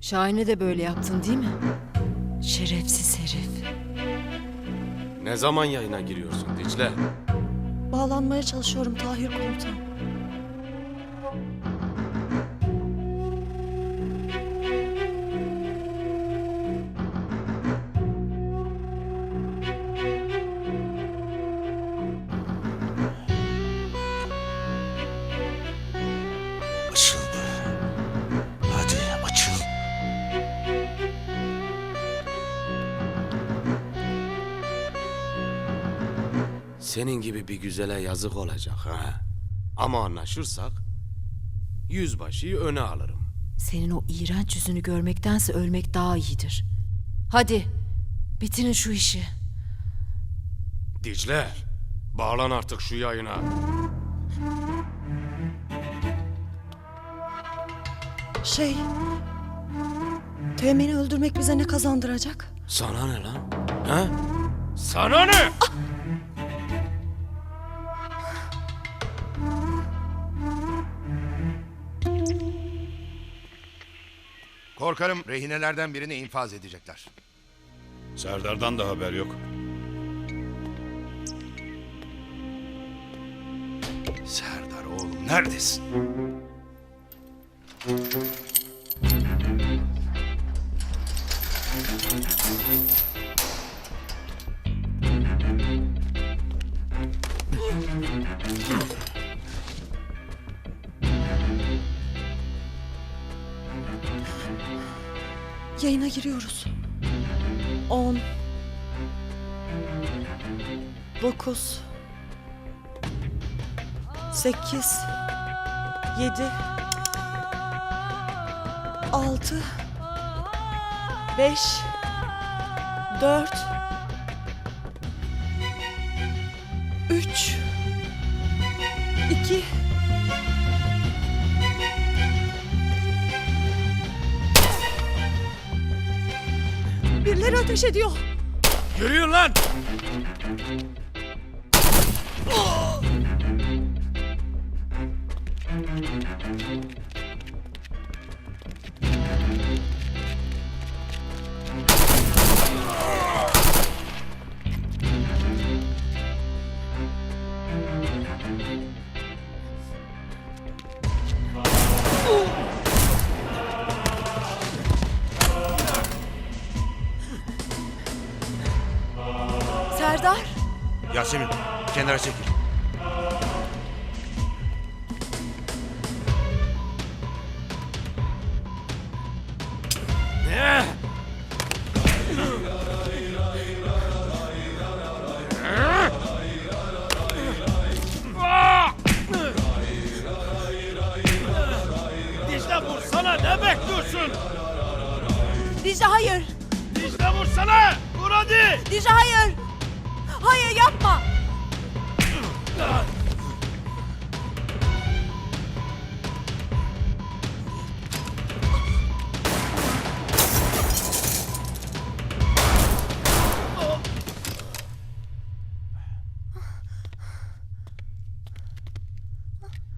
Şahin'e de böyle yaptın değil mi? Şerefsiz herif. Ne zaman yayına giriyorsun Dicle? Bağlanmaya çalışıyorum Tahir komutan. Senin gibi bir güzele yazık olacak ha. Ama anlaşırsak yüzbaşıyı öne alırım. Senin o iğrenç yüzünü görmektense ölmek daha iyidir. Hadi bitirin şu işi. Dicle, bağlan artık şu yayına. Şey... Teğmeni öldürmek bize ne kazandıracak? Sana ne lan? Ha? Sana ne? Korkarım rehinelerden birini infaz edecekler. Serdar'dan da haber yok. Serdar oğlum neredesin? Yayına giriyoruz. 10 9 8 7 6 5 4 3 2 Birileri ateş ediyor. Yürüyün lan! Serdar. Yasemin kenara çekil. Ne? Dicle vursana ne bekliyorsun? Dicle hayır. Dicle vursana! Vur hadi! Dicle hayır. Hayır yapma.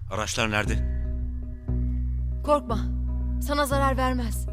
Araçlar nerede? Korkma. Sana zarar vermez.